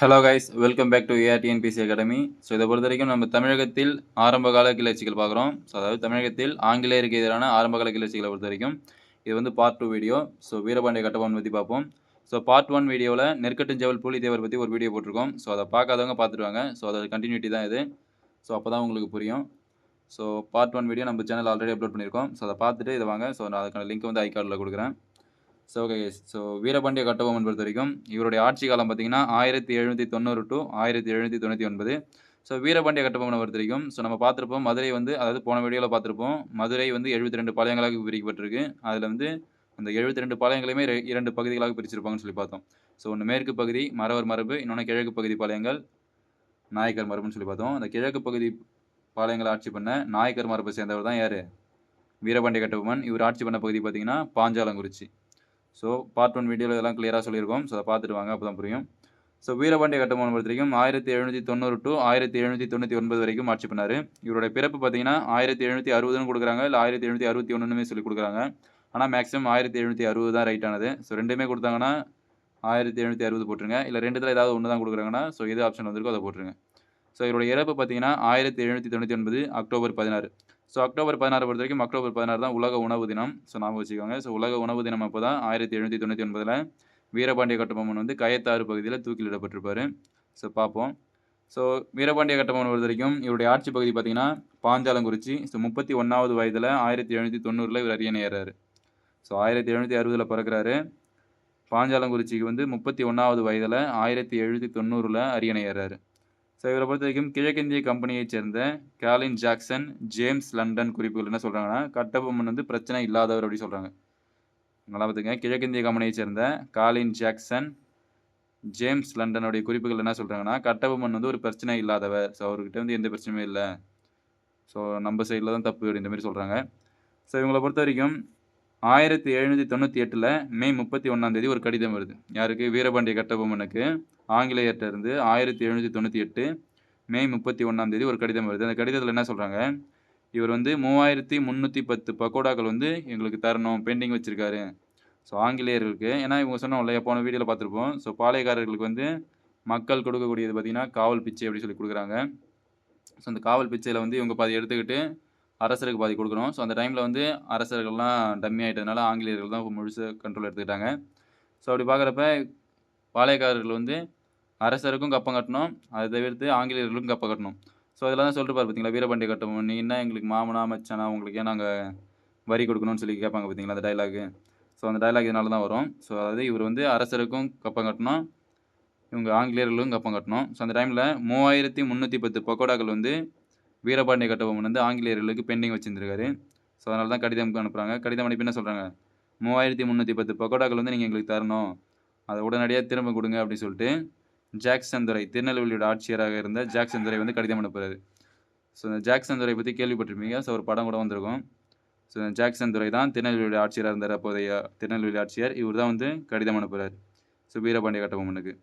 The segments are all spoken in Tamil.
Hello guys welcome back to AR TNPSC academy so இதை பொறுத்த வரைக்கும் நம்ம தமிழகத்தில் ஆரம்பகால கிளர்ச்சிகள் பார்க்குறோம். ஸோ அதாவது தமிழகத்தில் ஆங்கிலேயருக்கு எதிரான ஆரம்பகால கிளர்ச்சிகளை பொறுத்த வரைக்கும் இது வந்து part two video so Veerapandiya Kattabomman பற்றி பார்ப்போம். ஸோ பார்ட் ஒன் வீடியோவில் நெற்கட்டுஞ்செவல் பூலித்தேவர் பற்றி ஒரு வீடியோ போட்டிருக்கோம். ஸோ அதை பார்க்காதவங்க பார்த்துட்டு வாங்க ஸோ அதோட கண்டினியூட்டி தான் இது. ஸோ அப்போ தான் உங்களுக்கு புரியும். ஸோ பார்ட் ஒன் வீடியோ நம்ம சேனல் ஆல்ரெடி அப்லோட் பண்ணியிருக்கோம். ஸோ அதை பார்த்துட்டு இதை வாங்க. ஸோ நான் அதுக்கான லிங்க் வந்து ஐ கார்டில் கொடுக்குறேன். So okay so Veerapandiya Kattabomman பொறுத்த வரைக்கும் இவருடைய ஆட்சி காலம் பார்த்தீங்கன்னா ஆயிரத்தி எழுநூற்றி தொண்ணூறு டு ஆயிரத்தி எழுநூற்றி தொண்ணூற்றி ஒன்பது. ஸோ வீரபாண்டிய கட்டபொம்மனை பொறுத்த வரைக்கும் ஸோ நம்ம பார்த்துருப்போம் மதுரை வந்து அதாவது போன வீடியோவில் பார்த்துருப்போம் மதுரை வந்து எழுபத்தி ரெண்டு பாளையங்களாக பிரிக்கப்பட்டிருக்கு. அதில் வந்து அந்த எழுபத்தி ரெண்டு பாளையங்களையுமே ரெ- இரண்டு பகுதிகளாக பிரிச்சிருப்பாங்கன்னு சொல்லி பார்த்தோம். ஸோ ஒன்று மேற்கு பகுதி மறவர் மரபு இன்னொன்று கிழக்கு பகுதி பாளையங்கள் நாயக்கர் மரபுன்னு சொல்லி பார்த்தோம். அந்த கிழக்கு பகுதி பாளையங்களை ஆட்சி பண்ண நாயக்கர் மரபை சேர்ந்தவர் தான் யார்? வீரபாண்டிய கட்டபொம்மன். இவர் ஆட்சி பண்ண பகுதி பார்த்தீங்கன்னா பாஞ்சாலங்குறிச்சி. ஸோ பார்ட் ஒன் வீடியோவில் இதெல்லாம் கிளியராக சொல்லியிருக்கோம். ஸோ அதை பார்த்துட்டு வாங்க அப்போ தான் புரியும். ஸோ வீரபாண்டிய கட்டபொம்மன் பொறுத்த வரைக்கும் ஆயிரத்தி எழுநூற்றி தொண்ணூறு டு ஆயிரத்தி எழுநூற்றி தொண்ணூற்றி ஒன்பது வரைக்கும் ஆட்சி பண்ணார். இவருடைய பிறப்பு பார்த்தீங்கன்னா ஆயிரத்தி எழுநூற்றி அறுபதுன்னு கொடுக்குறாங்க. இல்லை ஆயிரத்தி எழுநூற்றி அறுபத்தி ஒன்றுமே சொல்லி கொடுக்குறாங்க. ஆனால் மேக்ஸிமம் ஆயிரத்தி எழுநூற்றி அறுபது தான் ரைட்டானது ஸோ ரெண்டுமே கொடுத்தாங்கன்னா ஆயிரத்தி எழுநூற்றி அறுபது போட்டுருங்க. இல்லை ரெண்டுத்தில் ஏதாவது ஒன்று தான் கொடுக்குறாங்கன்னா ஸோ எது ஆப்ஷன் வந்திருக்கோ அதை போட்டுருங்க. ஸோ இவருடைய இறப்பு பார்த்தீங்கன்னா ஆயிரத்தி எழுநூற்றி தொண்ணூற்றி ஒன்பது அக்டோபர் பதினாறு. ஸோ அக்டோபர் பதினாறு பொறுத்த வரைக்கும் அக்டோபர் பதினாறு தான் உலக உணவு தினம். ஸோ நாம வச்சுக்கோங்க. ஸோ உலக உணவு தினம் அப்போ தான் ஆயிரத்தி எழுநூற்றி தொண்ணூற்றி ஒன்பதில் வீரபாண்டிய கட்டபொம்மன் வந்து கயத்தாறு பகுதியில் தூக்கிலிடப்பட்டிருப்பார். ஸோ பார்ப்போம். ஸோ வீரபாண்டிய கட்டபொம்மன் பொறுத்த வரைக்கும் இவருடைய ஆட்சி பகுதி பார்த்தீங்கன்னா பாஞ்சாலங்குறிச்சி. ஸோ முப்பத்தி ஒன்றாவது வயதில் ஆயிரத்தி எழுநூற்றி தொண்ணூறில் இவர் அரியணை ஏறாரு. ஸோ ஆயிரத்தி எழுநூற்றி அறுபதில் பிறக்கிறாரு. பாஞ்சாலங்குறிச்சிக்கு வந்து முப்பத்தி ஒன்றாவது வயதில் ஆயிரத்தி எழுநூற்றி தொண்ணூறில் அரியணை ஏறாரு. ஸோ இவரை பொறுத்த வரைக்கும் கிழக்கிந்திய கம்பெனியைச் சேர்ந்த கேலின் ஜாக்சன் ஜேம்ஸ் லண்டன் குறிப்புகள் என்ன சொல்கிறாங்கன்னா கட்டபொம்மன் வந்து பிரச்சனை இல்லாதவர் அப்படி சொல்கிறாங்க நல்லா பார்த்துங்க கிழக்கிந்திய கம்பெனியைச் சேர்ந்த காலின் ஜாக்சன் ஜேம்ஸ் லண்டனுடைய குறிப்புகள் என்ன சொல்கிறாங்கன்னா கட்டபொம்மன் வந்து ஒரு பிரச்சனை இல்லாதவர். ஸோ அவர்கிட்ட வந்து எந்த பிரச்சனையும் இல்லை. ஸோ நம்ம சைடில் தான் தப்பு அப்படின்ற மாதிரி சொல்கிறாங்க ஸோ இவங்களை பொறுத்த வரைக்கும் ஆயிரத்தி எழுநூற்றி தொண்ணூற்றி எட்டில் மே முப்பத்தி ஒன்றாம் தேதி ஒரு கடிதம் வருது. யாருக்கு? வீரபாண்டிய கட்டபொம்மனுக்கு. ஆங்கிலேயர்கிட்ட இருந்து ஆயிரத்தி எழுநூற்றி தொண்ணூற்றி எட்டு மே முப்பத்தி ஒன்றாம் தேதி ஒரு கடிதம் வருது. அந்த கடிதத்தில் என்ன சொல்கிறாங்க இவர் வந்து மூவாயிரத்தி முந்நூற்றி பத்து பக்கோடாக்கள் வந்து எங்களுக்கு தரணும் பெண்டிங் வச்சுருக்காரு. ஸோ ஆங்கிலேயர்களுக்கு ஏன்னா இவங்க சொன்னோம் இல்லையா போன வீடியோவில் பார்த்துருப்போம். ஸோ பாளையக்காரர்களுக்கு வந்து மக்கள் கொடுக்கக்கூடியது பார்த்திங்கன்னா காவல் பிச்சை அப்படின்னு சொல்லி கொடுக்குறாங்க. ஸோ அந்த காவல் பிச்சையில் வந்து இவங்க பாதி எடுத்துக்கிட்டு அரசருக்கு பாதி கொடுக்கணும். ஸோ அந்த டைமில் வந்து அரசர்கள்லாம் டம்மி ஆகிட்டதுனால ஆங்கிலேயர்கள் தான் முழுசு கண்ட்ரோல் எடுத்துக்கிட்டாங்க. ஸோ அப்படி பார்க்குறப்ப பாளையக்காரர்கள் வந்து அரசருக்கும் கப்பம் கட்டணும். அதை தவிர்த்து ஆங்கிலேயர்களுக்கும் கப்பம் கட்டணும். ஸோ அதெல்லாம் தான் சொல்லிட்டு பாரு பார்த்தீங்களா வீரபாண்டிய கட்டம் நீ என்ன எங்களுக்கு மாமனா மச்சானா உங்களுக்கு ஏன் நாங்கள் வரி கொடுக்கணும்னு சொல்லி கேட்பாங்க பார்த்தீங்களா அந்த டைலாகு ஸோ அந்த டைலாக் இதனால தான் வரும். ஸோ அதாவது இவர் வந்து அரசருக்கும் கப்பம் கட்டணும். இவங்க ஆங்கிலேயர்களுக்கும் கப்பம் கட்டணும். ஸோ அந்த டைமில் மூவாயிரத்தி முந்நூற்றி பத்து பக்கோடாக்கள் வந்து வீரபாண்டிய கட்டபொம்மன் வந்து ஆங்கிலேயர்களுக்கு பெண்டிங் வச்சிருந்திருக்காரு. ஸோ அதனால தான் கடிதம் அனுப்புகிறாங்க கடிதம் அனுப்பி என்ன சொல்கிறாங்க மூவாயிரத்தி முந்நூற்றி பத்து பக்கோடாக்கள் வந்து நீங்கள் எங்களுக்கு தரணும். அதை உடனடியாக திரும்ப கொடுங்க அப்படின்னு சொல்லிட்டு ஜாக்சன் துறை திருநெல்வேலியோட ஆட்சியராக இருந்த ஜாக்சன் துறை வந்து கடிதம் அனுப்புகிறாரு ஸோ இந்த ஜாக்சன் துறை பற்றி கேள்விப்பட்டிருப்பீங்க. ஸோ ஒரு படம் கூட வந்திருக்கும். ஸோ இந்த ஜாக்சன் துறை தான் திருநெல்வேலியோட ஆட்சியராக இருந்தார் அப்போதைய திருநெல்வேலி ஆட்சியர். இவர் தான் வந்து கடிதம் அனுப்புகிறார் ஸோ வீரபாண்டிய கட்டபொம்மனுக்கு.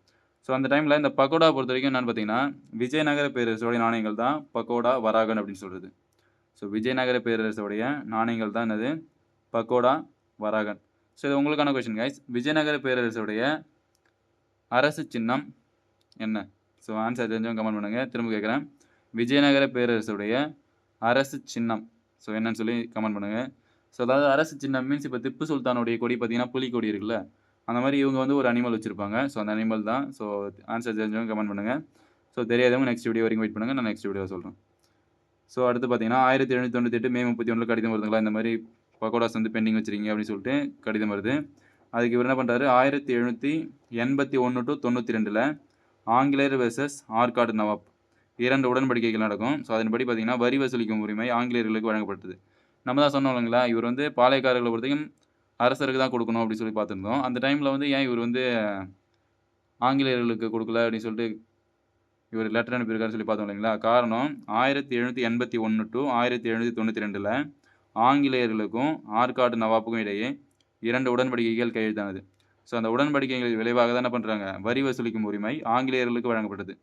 ஸோ அந்த டைமில் இந்த பக்கோடா பொறுத்த வரைக்கும் என்னென்னு பார்த்தீங்கன்னா விஜயநகர பேரரசோடைய நாணயங்கள் தான் பக்கோடா வராகன் அப்படின்னு சொல்கிறது ஸோ விஜயநகர பேரரசோடைய நாணயங்கள் தான் என்னது? பக்கோடா வராகன். ஸோ இது உங்களுக்கான கொஷின் கைஸ் விஜயநகர பேரரசுடைய அரசு சின்னம் என்ன? ஸோ ஆன்சர் தெரிஞ்சவங்க கமெண்ட் பண்ணுங்கள் திரும்ப கேட்குறேன் விஜயநகர பேரரசுடைய அரசு சின்னம். ஸோ என்னன்னு சொல்லி கமெண்ட் பண்ணுங்கள் ஸோ அதாவது அரசு சின்னம் மீன்ஸ் இப்போ திப்பு சுல்தானுடைய கொடி பார்த்தீங்கன்னா புலிக்கொடி இருக்குல்ல? அந்த மாதிரி இவங்க வந்து ஒரு அனிமல் வச்சுருப்பாங்க. ஸோ அந்த அனிமல் தான். ஸோ ஆன்சர் தெரிஞ்சவங்க கமெண்ட் பண்ணுங்கள் ஸோ தெரியாதவங்க நெக்ஸ்ட் வீடியோ வரைக்கும் வெயிட் பண்ணுங்கள் நான் நெக்ஸ்ட் வீடியோ சொல்கிறேன் ஸோ அடுத்து பார்த்தீங்கன்னா ஆயிரத்தி எழுநூற்றி தொண்ணூற்றி எட்டு மே முப்பத்தி ஒன்றில் கடிதம் வருதுங்களா? இந்த மாதிரி பக்கோடாஸ் வந்து பெண்டிங் வச்சிருக்கீங்க அப்படின்னு சொல்லிட்டு கடிதம் வருது. அதுக்கு இவர் என்ன பண்ணுறாரு ஆயிரத்தி எழுநூற்றி எண்பத்தி ஒன்று டு தொண்ணூற்றி ரெண்டில் ஆங்கிலேயர் வெர்சஸ் ஆர்காட் நவாப் இரண்டு உடன்படிக்கைகள் நடக்கும். ஸோ அதன்படி பார்த்தீங்கன்னா வரி வசூலிக்கும் உரிமை ஆங்கிலேயர்களுக்கு வழங்கப்பட்டது. நம்ம தான் சொன்னோம் இல்லைங்களா? இவர் வந்து பாளையக்காரர்களை பொறுத்தையும் அரசருக்கு தான் கொடுக்கணும் அப்படின்னு சொல்லி பார்த்துருந்தோம். அந்த டைமில் வந்து ஏன் இவர் வந்து ஆங்கிலேயர்களுக்கு கொடுக்கல அப்படின்னு சொல்லிட்டு இவர் லெட்டர் அனுப்பியிருக்காருன்னு சொல்லி பார்த்தோம் இல்லைங்களா? காரணம் ஆயிரத்தி எழுநூற்றி எண்பத்தி ஒன்று டு ஆயிரத்தி எழுநூற்றி தொண்ணூற்றி ரெண்டில் ஆங்கிலேயர்களுக்கும் ஆற்காடு நவாப்புக்கும் இடையே இரண்டு உடன்படிக்கைகள் கையெழுத்தானது. ஸோ அந்த உடன்படிக்கைகள் விளைவாக தான் என்ன பண்ணுறாங்க வரி வசூலிக்கும் உரிமை ஆங்கிலேயர்களுக்கு வழங்கப்பட்டது.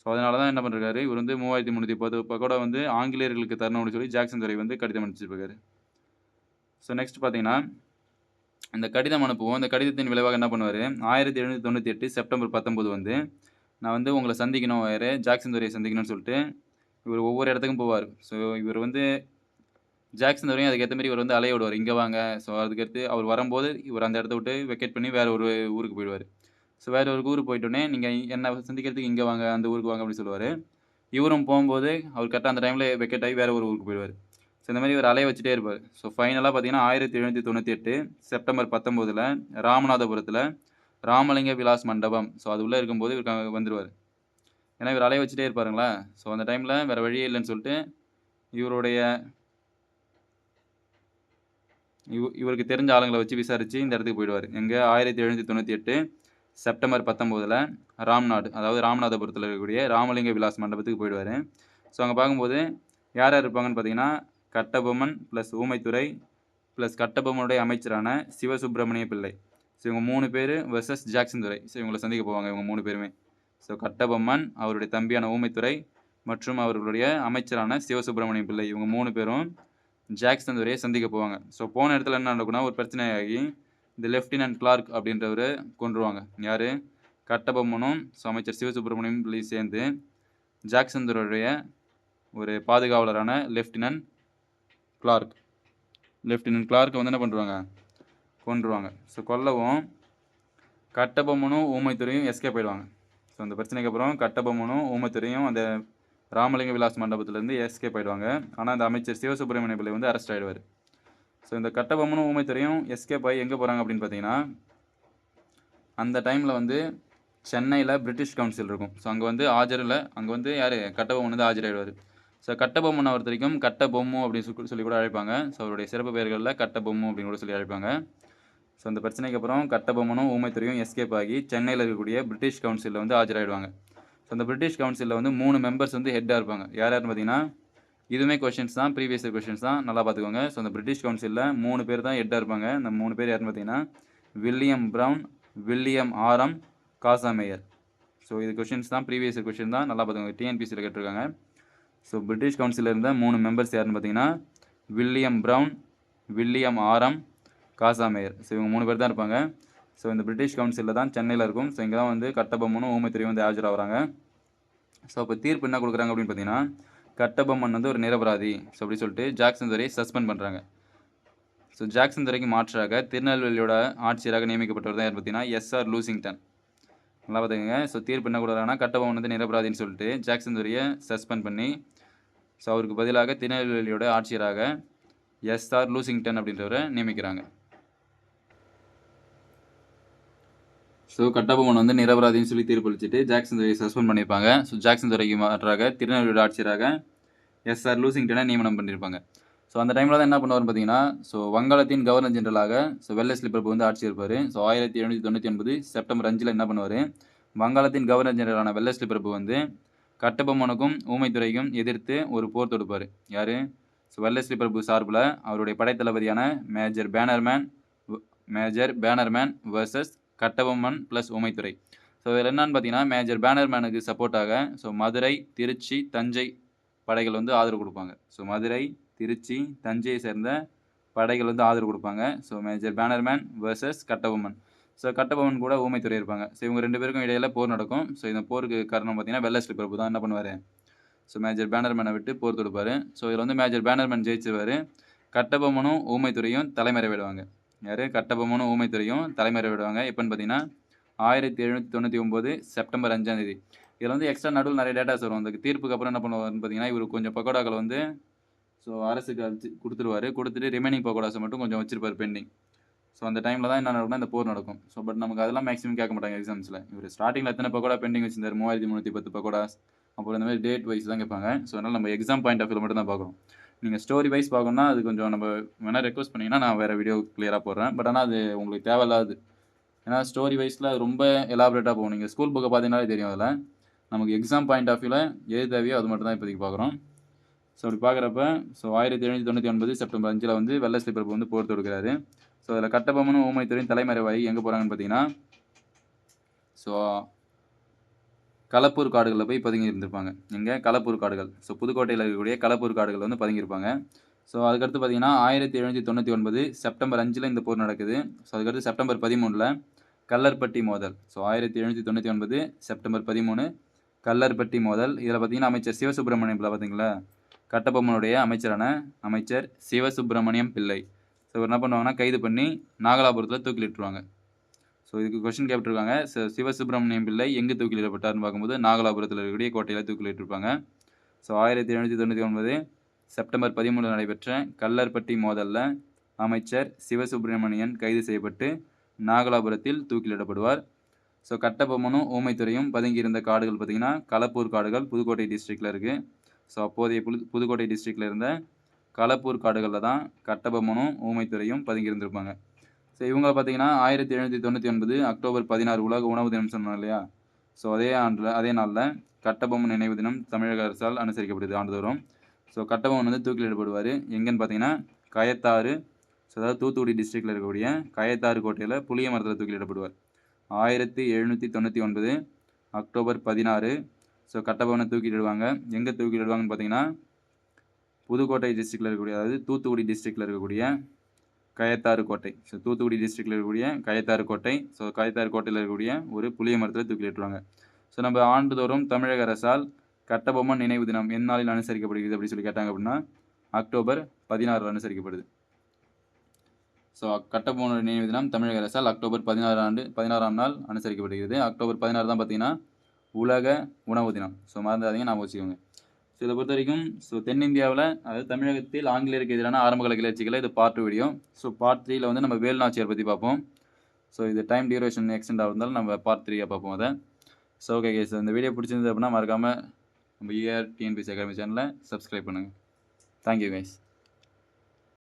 ஸோ அதனால தான் என்ன பண்ணுறாரு இவர் வந்து மூவாயிரத்தி முந்நூற்றி பத்து கூட வந்து ஆங்கிலேயர்களுக்கு தரணும்னு சொல்லி ஜாக்சன் துறை வந்து கடிதம் அனுப்பிச்சிருப்பாரு ஸோ நெக்ஸ்ட் பார்த்தீங்கன்னா அந்த கடிதம் அனுப்புவோம். அந்த கடிதத்தின் விளைவாக என்ன பண்ணுவார்? ஆயிரத்தி எழுநூற்றி தொண்ணூற்றி எட்டு செப்டம்பர் பத்தொம்போது வந்து நான் வந்து உங்களை சந்திக்கணும் வேறு ஜாக்சன் துறையை சந்திக்கணும்னு சொல்லிட்டு இவர் ஒவ்வொரு இடத்துக்கும் போவார். ஸோ இவர் வந்து ஜாக்சன் துரையும் அதுக்கேற்ற மாதிரி இவர் வந்து அலைய விடுவார். இங்கே வாங்க. ஸோ அதுக்கடுத்து அவர் வரும்போது இவர் அந்த இடத்த விட்டு வெக்கேட் பண்ணி வேறு ஒரு ஊருக்கு போயிடுவார். ஸோ வேறு ஒரு ஊருக்கு போயிட்டோன்னே நீங்கள் என்னை சந்திக்கிறதுக்கு இங்கே வாங்க அந்த ஊருக்கு வாங்க அப்படின்னு சொல்லுவார். இவரும் போகும்போது அவர் கரெக்டாக அந்த டைமில் வெக்கேட் ஆகி வேறு ஒரு ஊருக்கு போயிடுவார். ஸோ இந்த மாதிரி இவர் அலைய வச்சுட்டே இருப்பார். ஸோ ஃபைனலாக பார்த்தீங்கன்னா ஆயிரத்தி எழுநூற்றி தொண்ணூற்றி எட்டு செப்டம்பர் பத்தொம்போதில் ராமநாதபுரத்தில் ராமலிங்க விலாஸ் மண்டபம். ஸோ அது உள்ளே இருக்கும்போது இவர் வந்துடுவார் ஏன்னா இவர் அலைய வச்சுட்டே இருப்பாருங்களா? ஸோ அந்த டைமில் வேறு வழியே இல்லைன்னு சொல்லிட்டு இவருடைய இவ இவருக்கு தெரிஞ்ச ஆளுங்களை வச்சு விசாரித்து இந்த இடத்துக்கு போயிடுவார். எங்கே? ஆயிரத்தி எழுநூற்றி தொண்ணூற்றி எட்டு செப்டம்பர் பத்தொம்போதில் ராம்நாடு அதாவது ராமநாதபுரத்தில் இருக்கக்கூடிய ராமலிங்க விலாஸ் மண்டபத்துக்கு போயிடுவார். ஸோ அங்கே பார்க்கும்போது யார் யார் இருப்பாங்கன்னு பார்த்தீங்கன்னா கட்டபொம்மன் ப்ளஸ் ஊமைத்துறை ப்ளஸ் கட்டபொம்மனுடைய அமைச்சரான சிவசுப்பிரமணிய பிள்ளை. ஸோ இவங்க மூணு பேர் வெர்சஸ் ஜாக்சன் துறை ஸோ இவங்களை சந்திக்க போவாங்க இவங்க மூணு பேருமே. ஸோ கட்டபொம்மன் அவருடைய தம்பியான ஊமைத்துறை மற்றும் அவர்களுடைய அமைச்சரான சிவசுப்பிரமணிய பிள்ளை. இவங்க மூணு பேரும் ஜாக்சன் துறையை சந்திக்க போவாங்க. ஸோ போன இடத்துல என்ன நடக்கும்னா ஒரு பிரச்சனையாகி இந்த லெஃப்டினன்ட் கிளார்க் அப்படின்றவர் கொண்டுருவாங்க யார்? கட்டபொம்மனும் ஸோ அமைச்சர் சிவசுப்பிரமணியம் பிள்ளையும் சேர்ந்து ஜாக்சன் துறையுடைய ஒரு பாதுகாவலரான லெஃப்டினன்ட் கிளார்க் லெஃப்டினன்ட் கிளார்க்கை வந்து என்ன பண்ணுறாங்க கொன்றுவாங்க. ஸோ கொல்லவும் கட்டபொம்மனும் ஊமைத்துறையும் எஸ்கேப் ஆயிடுவாங்க. ஸோ அந்த பிரச்சனைக்கு அப்புறம் கட்டபொம்மனும் ஊமைத்துறையும் அந்த ராமலிங்க விலாஸ் மண்டபத்திலேருந்து எஸ்கேப் ஆயிடுவாங்க. ஆனால் அந்த அமைச்சர் சிவசுப்பிரமணிய பிள்ளை வந்து அரெஸ்ட் ஆகிடுவார் ஸோ இந்த கட்டபொம்மனும் ஊமைத்துறையும் எஸ்கேப் ஆகி எங்கே போகிறாங்க அப்படின்னு பார்த்தீங்கன்னா அந்த டைமில் வந்து சென்னையில் பிரிட்டிஷ் கவுன்சில் இருக்கும். ஸோ அங்கே வந்து ஆஜரில் அங்கே வந்து யார்? கட்டபொம்மன் வந்து ஆஜராகிடுவார் ஸோ கட்டபொம்மனை பொறுத்த வரைக்கும் கட்டபொம்மு அப்படின்னு சொல்லி கூட அழைப்பாங்க. ஸோ அவருடைய சிறப்பு பெயர்களில் கட்டபொம்மு அப்படின்னு கூட சொல்லி அழைப்பாங்க. ஸோ அந்த பிரச்சனைக்கு அப்புறம் கட்டபொம்மனும் ஊமைத்துறையும் எஸ்கேப் ஆகி சென்னையில் இருக்கக்கூடிய பிரிட்டிஷ் கவுன்சிலில் வந்து ஆஜராகிடுவாங்க ஸோ அந்த பிரிட்டிஷ் கவுன்சிலில் வந்து மூணு மெம்பர்ஸ் வந்து ஹெட்டாக இருப்பாங்க. யார் யாருன்னு பார்த்தீங்கன்னா இதுவுமே கொஷின்ஸ் தான் ப்ரீவியஸ் கொஷின்ஸ் தான். நல்லா பார்த்துக்கோங்க. ஸோ அந்த பிரிட்டிஷ் கவுன்சிலில் மூணு பேர் தான் ஹெட்டாக இருப்பாங்க. அந்த மூணு பேர் யாருன்னு பார்த்தீங்கன்னா வில்லியம் ப்ரவுன் வில்லியம் ஆரம் காசாமேயர். ஸோ இது கொஷின்ஸ் தான் ப்ரீவியஸ் கொஷின் தான். நல்லா பார்த்துக்கோங்க. டிஎன்பிசியில் கேட்டிருக்காங்க. ஸோ பிரிட்டிஷ் கவுன்சிலில் இருந்த மூணு மெம்பர்ஸ் யாருன்னு பார்த்தீங்கன்னா வில்லியம் ப்ரவுன் வில்லியம் ஆரம் காசாமேயர் ஸோ இவங்க மூணு பேர் தான் இருப்பாங்க. ஸோ இந்த பிரிட்டிஷ் கவுன்சிலில் தான் சென்னையில் இருக்கும். ஸோ இங்கே தான் வந்து கட்டபொம்மனும் ஊமைத்துறையும் வந்து ஆஜராகிறாங்க ஸோ அப்போ தீர்ப்பு என்ன கொடுக்குறாங்க அப்படின்னு பார்த்தீங்கன்னா கட்டபொம்மன் வந்து ஒரு நிரபராதி. ஸோ அப்படி சொல்லிட்டு ஜாக்சன் துறையை சஸ்பெண்ட் பண்ணுறாங்க ஸோ ஜாக்சன் துறைக்கு மாற்றாக திருநெல்வேலியோட ஆட்சியராக நியமிக்கப்பட்டவர் தான் யார் பார்த்தீங்கன்னா எஸ்ஆர் லூசிங்டன் நல்லா பார்த்துக்கங்க. ஸோ தீர்ப்பு என்ன கொடுக்குறாங்கன்னா கட்டபொம்மன் வந்து நிரபராதின்னு சொல்லிட்டு ஜாக்சன் துறையை சஸ்பெண்ட் பண்ணி ஸோ அவருக்கு பதிலாக திருநெல்வேலியோட ஆட்சியராக எஸ்ஆர் லூசிங்டன் அப்படின்றவரை நியமிக்கிறாங்க. ஸோ கட்டபொம்மன் வந்து நிரபராதின்னு சொல்லி தீர்ப்பளிச்சுட்டு ஜாக்சன் துறையை சஸ்பெண்ட் பண்ணியிருப்பாங்க. ஸோ ஜாக்சன் துறைக்கு மாற்றாக திருநெல்வேலியோட ஆட்சியராக எஸ்ஆர் லூசிங்டனை நியமனம் பண்ணியிருப்பாங்க. ஸோ அந்த டைமில் தான் என்ன பண்ணுவார்னு பார்த்தீங்கன்னா ஸோ வங்காளத்தின் கவர்னர் ஜெனரலாக ஸோ வெள்ளை ஸ்லிப்பர் வந்து ஆட்சி இருப்பார் ஸோ ஆயிரத்தி எழுநூற்றி தொண்ணூற்றி ஒன்பது செப்டம்பர் அஞ்சில் என்ன பண்ணுவார்? வங்காளத்தின் கவர்னர் ஜெனரலான வெள்ளை ஸ்லிப்பர் வந்து கட்டபொம்மனுக்கும் ஊமைத்துறைக்கும் எதிர்த்து ஒரு போர் தொடுப்பார். யார்? ஸோ வெள்ளஸ்லி பிரபு சார்பில் அவருடைய படைத்தளபதியான major Bannerman major Bannerman versus Kattabomman plus Oomaithurai. So இதில் என்னன்னு பார்த்தீங்கன்னா மேஜர் பேனர்மேனுக்கு சப்போர்ட்டாக ஸோ மதுரை திருச்சி தஞ்சை படைகள் வந்து ஆதரவு கொடுப்பாங்க. ஸோ மதுரை திருச்சி தஞ்சையை சேர்ந்த படைகள் வந்து ஆதரவு கொடுப்பாங்க. So major Bannerman versus Kattabomman. So Kattabomman கூட ஊமைத்துறை இருப்பாங்க. ஸோ இவங்க ரெண்டு பேருக்கும் இடையில போர் நடக்கும். ஸோ இந்த போருக்கு காரணம் பார்த்தீங்கன்னா வெள்ளஸ்லி பிரபு தான் என்ன பண்ணுவார்? ஸோ மேஜர் பேனர்மேனை விட்டு போர் தொடுப்பார். ஸோ இதில் வந்து மேஜர் பேனர்மேன் ஜெயிச்சிருவார். கட்டபொம்மனும் ஊமைத்துறையும் தலைமறைவிடுவாங்க. யார்? கட்டபொம்மனும் ஊமைத்துறையும் தலைமறைவிடுவாங்க. எப்போன்னு பார்த்தீங்கன்னா ஆயிரத்தி எழுநூற்றி தொண்ணூற்றி ஒம்பது செப்டம்பர் அஞ்சாம் தேதி. இதில் வந்து எக்ஸ்ட்ரா நடுவில் நிறைய டேட்டாஸ் வரும். அந்த தீர்ப்புக்கு அப்புறம் என்ன பண்ணுவாருன்னு பார்த்தீங்கன்னா இவர் கொஞ்சம் பக்கோடாக்களை வந்து ஸோ அரசுக்கு அழிச்சு கொடுத்துருவாரு. கொடுத்துட்டு ரிமைனிங் பக்கோடாஸை மட்டும் கொஞ்சம் வச்சிருப்பார் பெண்டிங் ஸோ அந்த டைமில் தான் என்ன நடக்கும்னா இந்த போர் நடக்கும். ஸோ பட் நமக்கு அதெல்லாம் மேக்ஸிமம் கேட்க மாட்டாங்க எக்ஸாம்ஸில் இவர் ஸ்டார்டிங்கில் எத்தனை பக்கோடா பெண்டிங் வச்சிருந்தார்? மூவாயிரத்தி முந்நூற்றி பத்து பக்கோடா? அப்புறம் இந்த மாதிரி டேட் வைஸ் தான் கேட்பாங்க. ஸோ அதனால் நம்ம எக்ஸாம் பாயிண்ட் ஆஃப் வியூ மட்டும் தான் பார்க்குறோம் நீங்கள் ஸ்டோரி வைஸ் பார்க்கணும்னா அது கொஞ்சம் நம்ம வேணால் ரெக்வஸ்ட் பண்ணிங்கன்னா நான் வேறு வீடியோ கிளியராக போடுறேன். பட் ஆனால் அது உங்களுக்கு தேவையில்லாது. ஏன்னா ஸ்டோரி வைஸில் ரொம்ப எலாபரேட்டாக போகும். நீங்கள் ஸ்கூல் புக்கை பார்த்தீங்கன்னாலே தெரியும் அதில். நமக்கு எக்ஸாம் பாயிண்ட் ஆஃப் வியூவில் எது தேவையோ அது மட்டும் தான் இப்போதைக்கு பார்க்குறோம். ஸோ அப்படி பார்க்குறப்ப ஸோ ஆயிரத்தி எழுநூற்றி தொண்ணூற்றி ஒன்பது செப்டம்பர் அஞ்சில் வந்து வெள்ளை பிரபு வந்து போர் தொடுக்கிறாரு. ஸோ அதில் கட்டபொம்மனும் ஊமைத்துறையும் தலைமறைவாகி எங்கே போகிறாங்கன்னு பார்த்தீங்கன்னா ஸோ களப்பூர் காடுகளில் போய் பதுங்கி இருந்திருப்பாங்க. இங்கே களப்பூர் காடுகள். ஸோ புதுக்கோட்டையில் இருக்கக்கூடிய களப்பூர் காடுகள் வந்து பதுங்கியிருப்பாங்க. ஸோ அதுக்கடுத்து பார்த்தீங்கன்னா ஆயிரத்தி எழுநூற்றி தொண்ணூற்றி ஒன்பது செப்டம்பர் அஞ்சில் இந்த போர் நடக்குது. ஸோ அதுக்கடுத்து செப்டம்பர் பதிமூணில் கல்லர்பட்டி மோதல். ஸோ ஆயிரத்தி எழுநூற்றி தொண்ணூற்றி ஒன்பது செப்டம்பர் பதிமூணு கல்லர்பட்டி மோதல். இதில் பார்த்தீங்கன்னா அமைச்சர் சிவசுப்பிரமணியம் பார்த்தீங்களா? கட்டபொம்மனுடைய அமைச்சரான அமைச்சர் சிவசுப்பிரமணியம் பிள்ளை. ஸோ இவர் என்ன பண்ணுவாங்கன்னா கைது பண்ணி நாகலாபுரத்தில் தூக்கிலிட்டுருவாங்க. ஸோ இதுக்கு கொஸ்டின் கேட்டிருக்காங்க. ஸோ சிவசுப்பிரமணியம் பிள்ளை எங்கே தூக்கிலிடப்பட்டார்னு பார்க்கும்போது நாகலாபுரத்தில் இருக்கக்கூடிய கோட்டையில் தூக்கிலிட்டிருப்பாங்க. ஸோ ஆயிரத்தி எழுநூற்றி தொண்ணூற்றி ஒன்பது செப்டம்பர் பதிமூணில் நடைபெற்ற கல்லர்பட்டி மோதலில் அமைச்சர் சிவசுப்பிரமணியன் கைது செய்யப்பட்டு நாகலாபுரத்தில் தூக்கிலிடப்படுவார். ஸோ கட்டபொம்மனும் ஊமைத்துறையும் பதுங்கியிருந்த காடுகள் பார்த்திங்கன்னா களப்பூர் காடுகள் புதுக்கோட்டை டிஸ்ட்ரிக்டில் இருக்குது ஸோ அப்போதைய புது புதுக்கோட்டை டிஸ்ட்ரிக்டில் இருந்த களப்பூர் காடுகளில் தான் கட்டபொம்மனும் ஊமைத்துறையும் பதுங்கியிருந்திருப்பாங்க. ஸோ இவங்க பார்த்தீங்கன்னா ஆயிரத்தி எழுநூற்றி தொண்ணூற்றி ஒன்பது அக்டோபர் பதினாறு உலக உணவு தினம் சொன்னோம் இல்லையா? ஸோ அதே ஆண்டில் அதே நாளில் கட்டபொம்மன் நினைவு தினம் தமிழக அரசால் அனுசரிக்கப்படுது ஆண்டுதோறும். ஸோ கட்டபொம்மன் வந்து தூக்கிலிடப்படுவார் எங்கேன்னு பார்த்தீங்கன்னா கயத்தாறு ஸோ அதாவது தூத்துக்குடி டிஸ்ட்ரிக்டில் இருக்கக்கூடிய கயத்தாறு கோட்டையில் புளிய மரத்தில் தூக்கிலிடப்படுவார் ஆயிரத்தி எழுநூற்றி தொண்ணூற்றி ஒன்பது அக்டோபர் பதினாறு ஸோ கட்டபொம்மனை தூக்கிட்டுடுவாங்க எங்கே தூக்கிட்டுடுவாங்கன்னு பார்த்தீங்கன்னா புதுக்கோட்டை டிஸ்ட்ரிக்டில் இருக்கக்கூடிய அதாவது தூத்துக்குடி டிஸ்ட்ரிக்டில் இருக்கக்கூடிய கயத்தாறு கோட்டை. ஸோ தூத்துக்குடி டிஸ்ட்ரிக்டில் இருக்கக்கூடிய கயத்தாறு கோட்டை. ஸோ கயத்தாறு கோட்டையில் இருக்கக்கூடிய ஒரு புளிய மரத்தில் தூக்கிலிட்டுருவாங்க ஸோ நம்ம ஆண்டுதோறும் தமிழக அரசால் கட்டபொம்மன் நினைவு தினம் எந்நாளில் அனுசரிக்கப்படுகிறது அப்படின்னு சொல்லி கேட்டாங்க அப்படின்னா அக்டோபர் பதினாறு அனுசரிக்கப்படுது. ஸோ கட்டபொம்மனோட நினைவு தினம் தமிழக அரசால் அக்டோபர் பதினாறு ஆண்டு பதினாறாம் நாள் அனுசரிக்கப்படுகிறது. அக்டோபர் பதினாறு தான் பார்த்தீங்கன்னா உலக உணவு தினம். ஸோ மறந்துடாதீங்க நான் வச்சுக்கோங்க. ஸோ இதை பொறுத்த வரைக்கும் ஸோ தென்னிந்தியாவில் அதாவது தமிழகத்தில் ஆங்கிலேயருக்கு எதிரான ஆரம்பகால கிளர்ச்சிகளை இது பார்ட் வீடியோ ஸோ பார்ட் த்ரீயில் வந்து நம்ம வேலுநாச்சியார் பற்றி பார்ப்போம். ஸோ இது டைம் டியூரேஷன் எக்ஸ்டெண்ட் ஆகுறதால நம்ம பார்ட் த்ரீயாக பார்ப்போம் அதை. ஸோ ஓகே கேஸ் இந்த வீடியோ பிடிச்சிருந்தது அப்படின்னா மறக்காமல் நம்ம இஆர் டிஎன்பிசி அகாடமி சேனலை சப்ஸ்கிரைப் பண்ணுங்கள் தேங்க்யூ கைஸ்